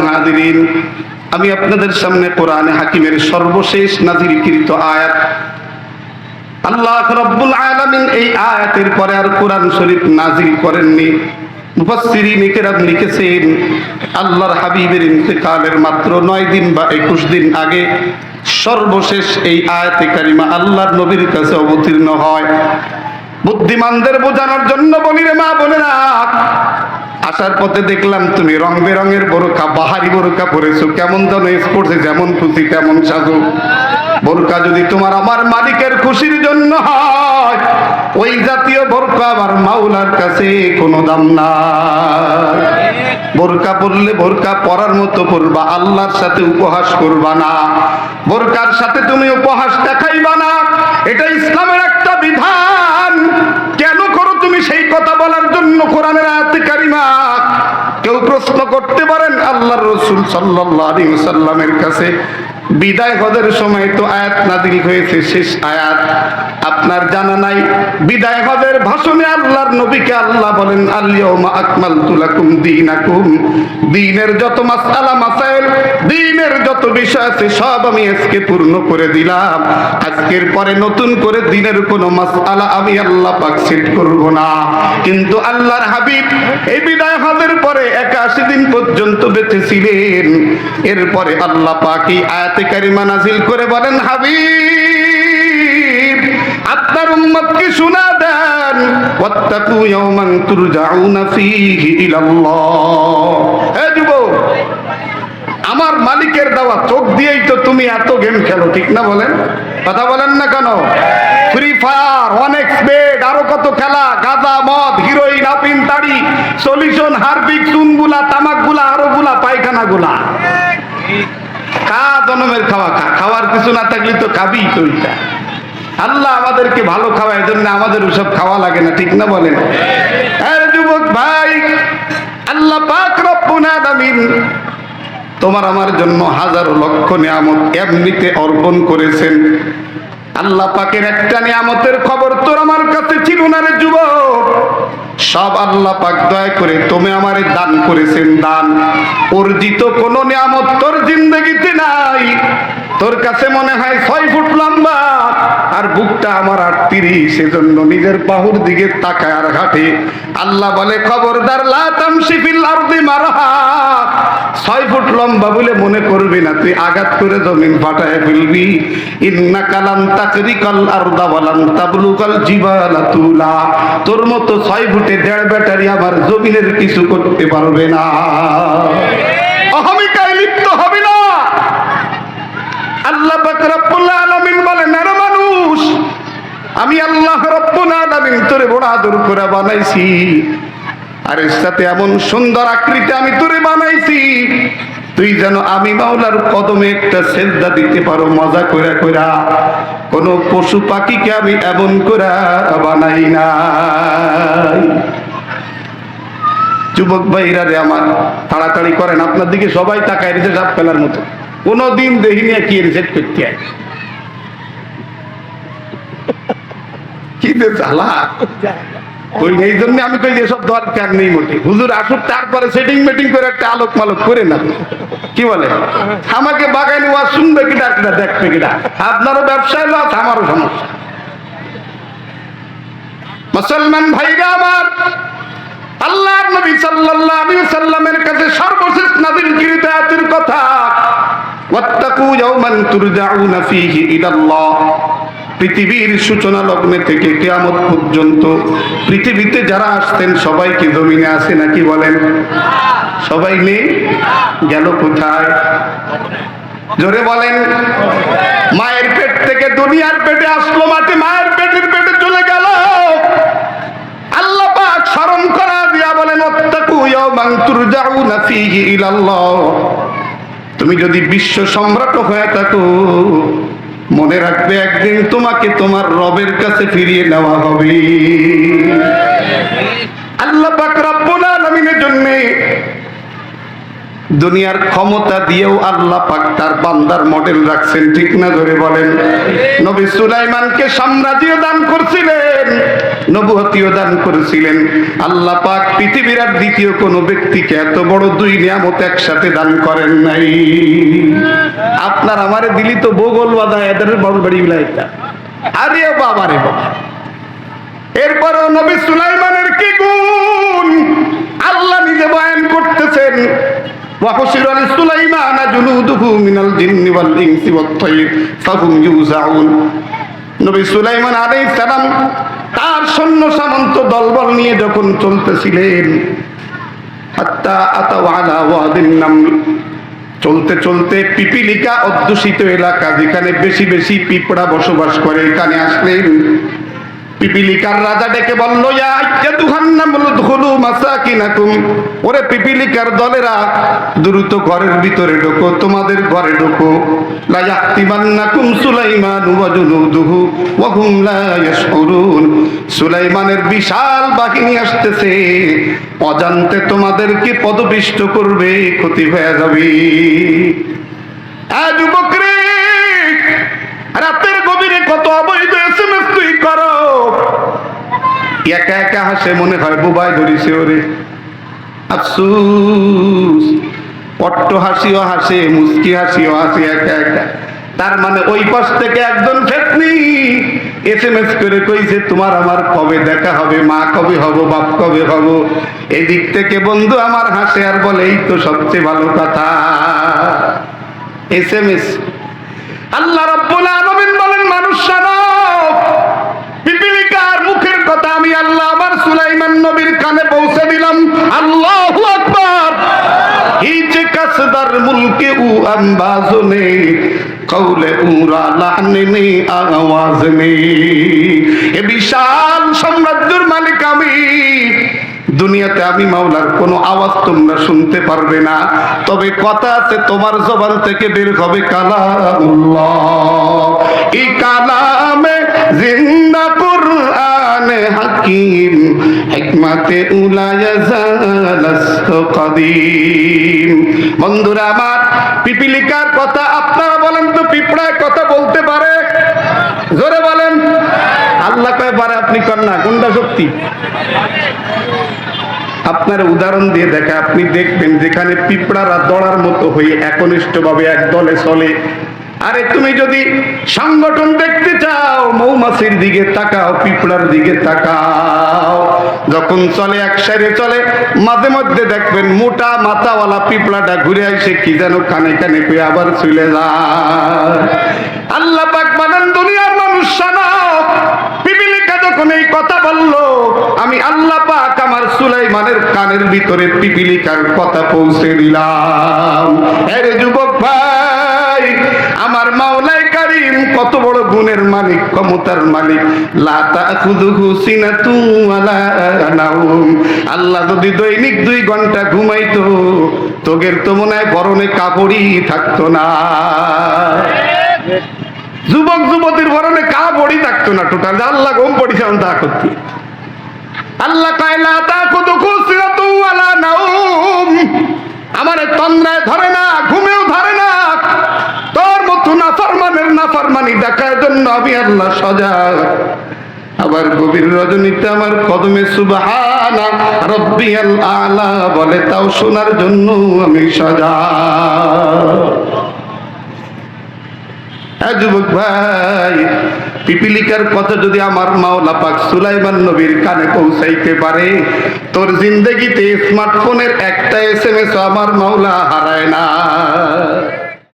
মাহাদিরিন আমি আপনাদের সামনে কোরআনে হাকিমের সর্বশেষ নাজিরকৃত আয়াত। আল্লাহ রব্বুল আলামিন এই আয়াতের পরে আর কোরআন শরীফ নাজিল করেননি। একুশ দিন আগে সর্বশেষ এই আয়াতে কারিমা আল্লাহর নবীর কাছে অবতীর্ণ হয়। বুদ্ধিমানদের বোঝানোর জন্য বলি রে মা বোনেরা আসার পথে দেখলাম তুমি রং বেরঙের বোরকা বাহারি বোরকা পরেছো। কেমন যেন স্পোর্টসে যেমন খুশি, তেমন সাজো। বোরকা যদি তোমার আমার মালিকের খুশির জন্য হয়, ওই জাতীয় বোরকা আমার মাওলার কাছে কোনো দাম না বোরকা পরলে বোরকা পরার মতো পরবা, আল্লাহর সাথে উপহাস করবা না। বোরকার সাথে তুমি উপহাস দেখাইবা না। এটা ইসলামের একটা বিধান কেন করো তুমি সেই কথা বলার জন্য কোরআনের আয়াতে কারিমা। কেউ প্রশ্ন করতে পারেন আল্লাহর রসুল সাল্লাল্লাহু আলাইহি সাল্লামের কাছে বিদায় হদের সময় তো আয়াত নাদিল হয়েছে, শেষ আয়াত। আপনার জানা নাই, বিদায় হদের ভাষণে আল্লাহর নবীকে আল্লাহ বলেন আলিয়াউমা আকমালতু লাকুম দীনাকুম। দ্বীনের যত মাসআলা, মাসাইল দ্বীনের যত বিষয় আছে, সব আমি আজকে পূর্ণ করে দিলাম। আজকের পরে নতুন করে দিনের কোনো মাসআলা আমি আল্লাহ পাক সেট করব না। কিন্তু আল্লাহর হাবিব এই বিদায় হদের পরে একাশি দিন পর্যন্ত বেঁচে ছিলেন। এরপরে আল্লাহ পাক এই আয়াতে কারিমা নাজিল করে বলেন, হাবিব, আপনার শোনা দেন। ওয়াত্তাকু ইলাল্লাহ। হে যুবক, আমার মালিকের দেওয়া চোখ দিয়েই তো তুমি এত গেম খেলো, ঠিক না বলেন? কথা বলেন না কেন? ফ্রি ফায়ার অনেক স্পেড আরও কত খেলা, গাঁজা, মদ হিরোইন আপিন তাড়ি সলিউশন হারবিক চুনগুলা, তামাকগুলা আরও গুলা পায়খানা গুলা খা জনমের খাওয়া খা, খাওয়ার কিছু না থাকলে তো খাবি তো আল্লাহ আমাদেরকে ভালো খাওয়া এই জন্য আমাদের ওসব খাওয়া লাগে না, ঠিক না বলেন? হ্যাঁ যুবক ভাই, আল্লাহ পাক রব্বুল তোমার আমার জন্য হাজারো লক্ষ নিয়ামত এমনিতে অর্পণ করেছেন। আল্লাহ পাকের একটা নিয়ামতের খবর তোর আমার কাছে ছিল না রে যুবক। সব আল্লাহ পাক দয়া করে তুমি আমারে দান করেছেন দান। অর্জিত কোন নিয়ামত তোর জিন্দগিতে তোর কাছে মনে হয় ছয় ফুট লম্বা, আর বুকটা আমার আটত্রিশ সেজন্য নিজের বাহুর দিকে তাকায় আর ঘাটে আল্লাহ বলে, খবরদার লাতাম শিফিল আরদি মারহা। ছয় ফুট লম্বা বলে মনে করবি না, তুই আঘাত করে জমিন ফাটায় ফেলবি। ইন্না কালাম তাকরিকাল আরদা ওয়ালাম তাবলুকাল জিবালা তুলা। তোর মতো ছয় ফুটে দেড় ব্যাটারি আমার জমিনের কিছু করতে পারবে না। না আল্লাহ মানুষ, আমি আল্লাহ তোরে বড় আদর করে বানাইছি। আর এর সাথে এমন সুন্দর আকৃতি আমি বানাইছি। তুই যেন আমি মাওলার কদমে একটা দিতে পারো, মজা কোন পশু পাখিকে আমি এমন করে বানাই না যুবক ভাইরা রে আমার, তাড়াতাড়ি করেন, আপনার দিকে সবাই তাকায় রেছে সাপ ফেলার মতো। কোনোদিন দেখিনি কি রিসেট করতে কি আমি কই যে সব দরকার নেই মোটে। হুজুর আসুক, তারপরে সেটিং মেটিং করে একটা আলোক করে না কি বলে? আমাকে ওয়া শুনবে কিনা কিনা দেখবে কিনা। আপনারও ব্যবসায় লস আমারও সমস্যা। মুসলমান ভাইরা আমার, আল্লাহর নবী সাল্লাল্লাহু আলাইহি সাল্লামের কাছে সর্বশেষ নাযিলকৃত আয়াতের কথা। পৃথিবীর সূচনা লগ্নে থেকে কিয়ামত পর্যন্ত পৃথিবীতে যারা আসতেন, সবাই কি জমিনে আছে নাকি বলেন? সবাই নেই? গেল কোথায়? জোরে বলেন। মায়ের পেট থেকে দুনিয়ার পেটে আসলো মাটি, মায়ের পেটের পেটে চলে গেল। আল্লাহ পাক স্মরণ করা দিয়া বলেন ওত্তাকু ইয়াওমান তুরজাউনা ফীহি ইলাল্লাহ। তুমি যদি বিশ্ব সম্রাট হয়ে থাকো, মনে রাখবে একদিন তোমাকে তোমার রবের কাছে ফিরিয়ে নেওয়া হবে। আল্লাহ পাক জন্য দুনিয়ার ক্ষমতা দিয়েও আল্লাহ পাক তার বান্দার মডেল রাখছেন, ঠিক না ধরে বলেন? নবী সুলাইমানকে সাম্রাজ্য দান করছিলেন। নবুহতিও দান করেছিলেন আল্লাহ পাক পৃথিবীর আর দ্বিতীয় কোনো ব্যক্তিকে এত বড় দুই নিয়ামত একসাথে দান করেন নাই আপনার আমারে দিলি তো বগল বাদা এদের বড় বাড়ি বিলাইতা আরে বাবা রে বাবা এরপরও নবী সুলাইমানের কি গুণ আল্লাহ নিজে বয়ান করতেছেন وحشر لسليمان جنوده من الجن والإنس والطير فهم يوزعون নবী সুলাইমান আলাইহিস সালাম তার সৈন্য সামন্ত দলবল নিয়ে যখন চলতেছিলেন চলতে চলতে পিপিলিকা অধ্যুষিত এলাকা যেখানে বেশি বেশি পিঁপড়া বসবাস করে, এখানে আসলেন। পিপিলিকার রাজা ডেকে বলল ওরে পিপিলিকার দলেরা, দ্রুত ঘরের ভিতরে ঢোকো, তোমাদের ঘরে ঢোকো। সুলাইমানের বিশাল বাহিনী আসতেছে। অজান্তে তোমাদেরকে পদপিষ্ট করবে, ক্ষতি হয়ে যাবে। রাতের গভীরে কত অবৈধ এসএমএস তুই করো। একা একা হাসে মনে হয় বুবাই ধরিছে ওরে। আফসুস অট্ট হাসিও হাসে মুস্কি হাসিও হাসে একা একা। তার মানে ওই পাশ থেকে একজন ফেতনি এসএমএস করে কইছে, তোমার আমার কবে দেখা হবে? মা কবে হব? বাপ কবে হব? এদিক থেকে বন্ধু আমার হাসে আর বলে, এই তো সবচেয়ে ভালো কথা। এস এম এস আলামিন আমার সুলাইমান নবীর কানে পৌঁছে দিলাম। আল্লাহু আকবার। কাসদার মুলকে উ কৌলে উরা আওয়াজ নে। এ বিশাল সাম্রাজ্যের মালিক আমি। দুনিয়াতে আমি মাওলার কোনো আওয়াজ তোমরা শুনতে পারবে না। তবে কথা আছে তোমার জবান থেকে বের হবে কালামুল্লাহ। এই কালামে হাকিম হিকমতে উলায়াজালাস্ত কদিম। বন্ধুরা আমার পিপিলিকার কথা আপনারা বলেন তো, পিঁপড়ায় কথা বলতে পারে? জোরে বলেন। আল্লাহ কয় পারে আপনি কর না কোনটা সত্যি আপনার উদাহরণ দিয়ে দেখা, আপনি দেখবেন যেখানে পিঁপড়ারা দড়ার মতো হয়ে একনিষ্ঠ ভাবে এক দলে চলে। আরে তুমি যদি সংগঠন দেখতে চাও, মৌমাছির দিকে তাকাও, পিঁপড়ার দিকে তাকাও। যখন চলে, এক সাইডে চলে, মাঝে মধ্যে দেখবেন মোটা মাথাওয়ালা পিঁপড়াটা ঘুরে আসে কি যেন কানে কানে কই আবার চলে যায়। আল্লাহ পাক বলেন দুনিয়ার মানুষ শোনাও পিপিলিকা যখন এই কথা বলল, আমি আল্লাহ পাক আমার সুলাইমানের কানের ভিতরে পিপিলিকার কথা পৌঁছে দিলাম। আরে যুবক ভাই মাওলাই কারিম, কত বড় গুণের মালিক, ক্ষমতার মালিক। আল্লাহ যদি দৈনিক দুই ঘণ্টা ঘুমাইতো, তোগের তো মনে হয় গরমে কাপড়ই থাকতো না। যুবক, যুবতীর বরণে কা বড়ি থাকতো না টোটাল। আল্লাহ গম পড়িছে তা করছি। আল্লাহ কায়লা তা কত খুশিরা তু আলা নাউম আমারে তন্দ্রায় ধরে না ঘুমেও ধরে না তোর মতো নাফরমানের নাফরমানি দেখার জন্য আমি আল্লাহ সজাগ। আবার গভীর রজনীতে আমার কদমে সুবহানা বলে, তাও শোনার জন্য আমি সজাগ। হ্যাঁ যুবক ভাই, পিপিলিকার কথা যদি আমার মাওলা পাক সুলাইমান নবীর কানে পৌঁছাইতে পারে, তোর জিন্দগিতে স্মার্টফোনের একটা এস এম এস আমার মাওলা হারায় না।